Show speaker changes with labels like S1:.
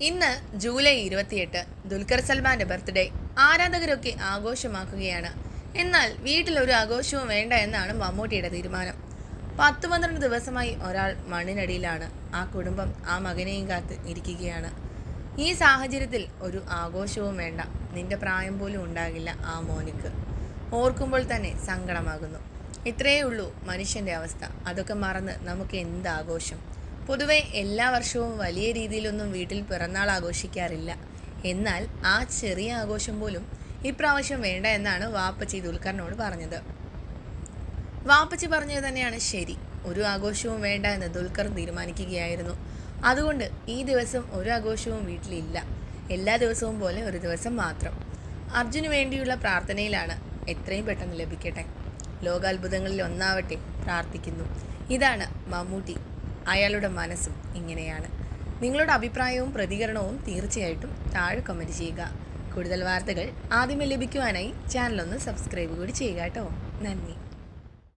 S1: ഇന്ന് ജൂലൈ ഇരുപത്തിയെട്ട് ദുൽഖർ സൽമാന്റെ ബർത്ത്ഡേ. ആരാധകരൊക്കെ ആഘോഷമാക്കുകയാണ്. എന്നാൽ വീട്ടിൽ ഒരു ആഘോഷവും വേണ്ട എന്നാണ് മമ്മൂട്ടിയുടെ തീരുമാനം. പത്ത് പന്ത്രണ്ട് ദിവസമായി ഒരാൾ മണ്ണിനടിയിലാണ്. ആ കുടുംബം ആ മകനെയും കാത്ത് ഇരിക്കുകയാണ്. ഈ സാഹചര്യത്തിൽ ഒരു ആഘോഷവും വേണ്ട. നിന്റെ പ്രായം പോലും ഉണ്ടാകില്ല ആ മോനിക്ക്. ഓർക്കുമ്പോൾ തന്നെ സങ്കടമാകുന്നു. ഇത്രയേ ഉള്ളൂ മനുഷ്യന്റെ അവസ്ഥ. അതൊക്കെ മറന്ന് നമുക്ക് എന്ത് ആഘോഷം? പൊതുവെ എല്ലാ വർഷവും വലിയ രീതിയിലൊന്നും വീട്ടിൽ പിറന്നാൾ ആഘോഷിക്കാറില്ല. എന്നാൽ ആ ചെറിയ ആഘോഷം പോലും ഇപ്രാവശ്യം വേണ്ട എന്നാണ് വാപ്പച്ചി ദുൽഖറിനോട് പറഞ്ഞത്. വാപ്പച്ചി പറഞ്ഞത് തന്നെയാണ് ശരി. ഒരു ആഘോഷവും വേണ്ട എന്ന് ദുൽഖർ തീരുമാനിക്കുകയായിരുന്നു. അതുകൊണ്ട് ഈ ദിവസം ഒരു ആഘോഷവും വീട്ടിലില്ല. എല്ലാ ദിവസവും പോലെ ഒരു ദിവസം മാത്രം. അർജുന് വേണ്ടിയുള്ള പ്രാർത്ഥനയിലാണ് എത്രയും പെട്ടെന്ന് ലഭിക്കട്ടെ. ലോകാത്ഭുതങ്ങളിൽ ഒന്നാവട്ടെ പ്രാർത്ഥിക്കുന്നു. ഇതാണ് മമ്മൂട്ടി അയാളുടെ മനസ്സും ഇങ്ങനെയാണ്. നിങ്ങളുടെ അഭിപ്രായവും പ്രതികരണവും തീർച്ചയായിട്ടും താഴെ കമന്റ് ചെയ്യുക. കൂടുതൽ വാർത്തകൾ ആദ്യമേ ലഭിക്കുവാനായി ചാനലൊന്ന് സബ്സ്ക്രൈബ് കൂടി ചെയ്യുക കേട്ടോ. നന്ദി.